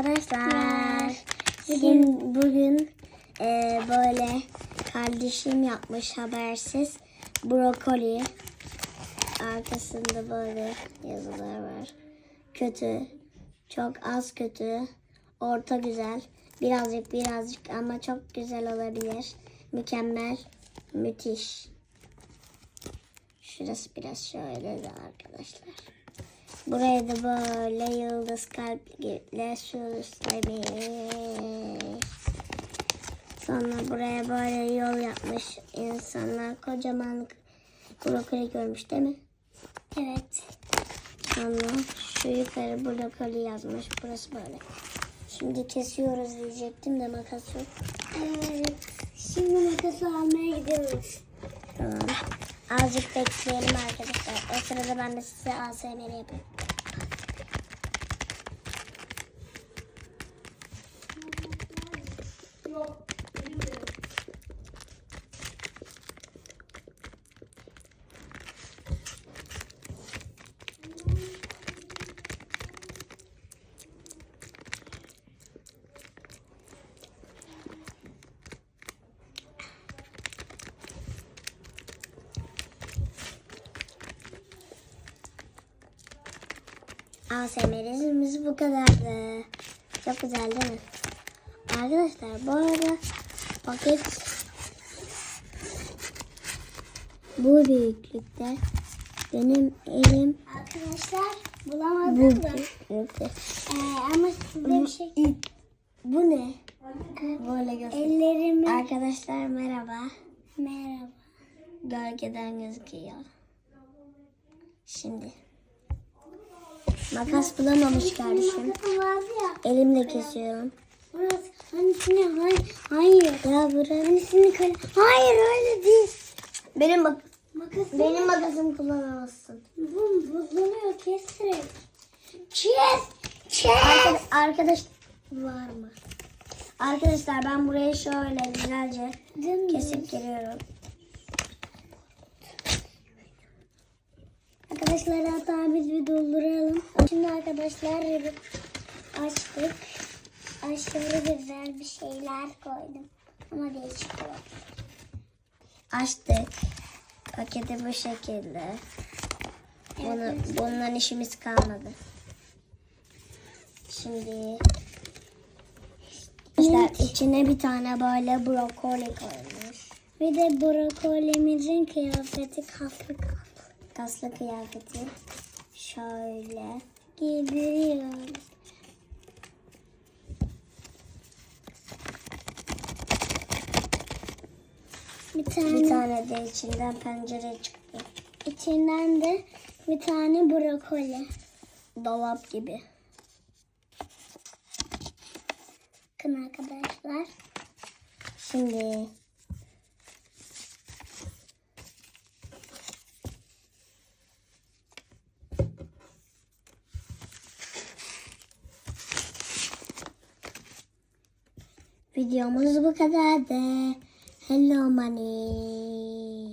arkadaşlar. Bugün bugün e, böyle kardeşim yapmış habersiz brokoli. Arkasında böyle yazılar var. Kötü, çok az kötü, orta güzel, birazcık birazcık ama çok güzel olabilir. Mükemmel, müthiş. Şurası biraz şöyle de arkadaşlar. Buraya da böyle yıldız kalple süslemiş. Sonra buraya böyle yol yapmış insanlar. Kocaman brokoli görmüş değil mi? Evet. Sonra şu yukarı brokoli yazmış. Burası böyle. Şimdi kesiyoruz diyecektim de makas yok. Evet. Şimdi makası almaya gidiyoruz. Tamam. Azıcık bekleyelim arkadaşlar. O sırada ben de size ASMR yapayım. ASMR'imiz bu kadardı. Çok güzel değil mi? Arkadaşlar bu arada paket bu büyüklükte. Benim elim Arkadaşlar bu bulamadım da. Ee, ama size bir şey Bu ne? Böyle göster. ellerimi Arkadaşlar merhaba. merhaba. Gölgeden gözüküyor. Şimdi. Makas bulamamış kardeşim. Elimle kesiyorum. Burası hangisine hayır hayır. Ya buranın Hangisini kal Hayır öyle değil. benim bak Makası benim makasımı kullanamazsın. bu bozuluyor kestirek. Kes. Kes. Arkadaş, arkadaş var mı? Arkadaşlar ben buraya şöyle güzelce kesip giriyorum. Arkadaşlar hatta biz bir dolduralım. Şimdi arkadaşlar açtık. Aşırı güzel bir şeyler koydum. Ama değişik oldu. Açtık. Paketi bu şekilde. Bunu, bundan işimiz kalmadı. Şimdi Arkadaşlar içine bir tane böyle brokoli koymuş. Bir de brokolimizin kıyafeti kaslı. Kaslı kıyafeti. Şöyle. Giydiriyoruz. Bir tane, Bir tane de içinden pencere çıktı. içinden de bir tane brokoli. Dolap gibi. Bakın arkadaşlar. Şimdi videomuz bu kadardı. Hello, money.